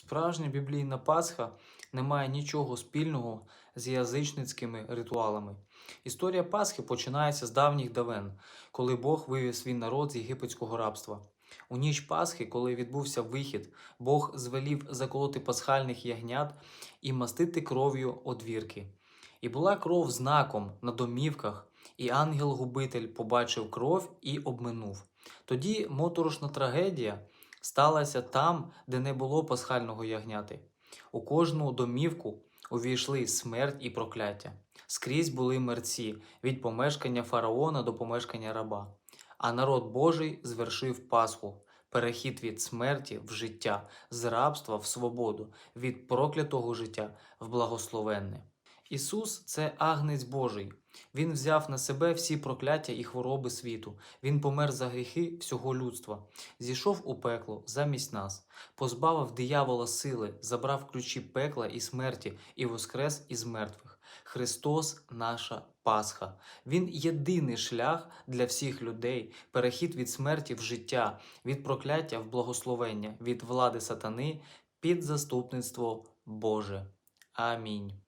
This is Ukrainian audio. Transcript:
Справжня біблійна Пасха не має нічого спільного з язичницькими ритуалами. Історія Пасхи починається з давніх давен, коли Бог вивів свій народ з єгипетського рабства. У ніч Пасхи, коли відбувся вихід, Бог звелів заколоти пасхальних ягнят і мастити кров'ю одвірки. І була кров знаком на домівках, і ангел-губитель побачив кров і обминув. Тоді моторошна трагедія сталася там, де не було пасхального ягняти. У кожну домівку увійшли смерть і прокляття. Скрізь були мерці від помешкання фараона до помешкання раба. А народ Божий звершив Пасху, перехід від смерті в життя, з рабства в свободу, від проклятого життя в благословенне. Ісус це агнець Божий. Він взяв на себе всі прокляття і хвороби світу. Він помер за гріхи всього людства, зійшов у пекло замість нас, позбавив диявола сили, забрав ключі пекла і смерті і воскрес із мертвих. Христос наша Пасха. Він єдиний шлях для всіх людей, перехід від смерті в життя, від прокляття в благословення, від влади сатани під заступництво Боже. Амінь.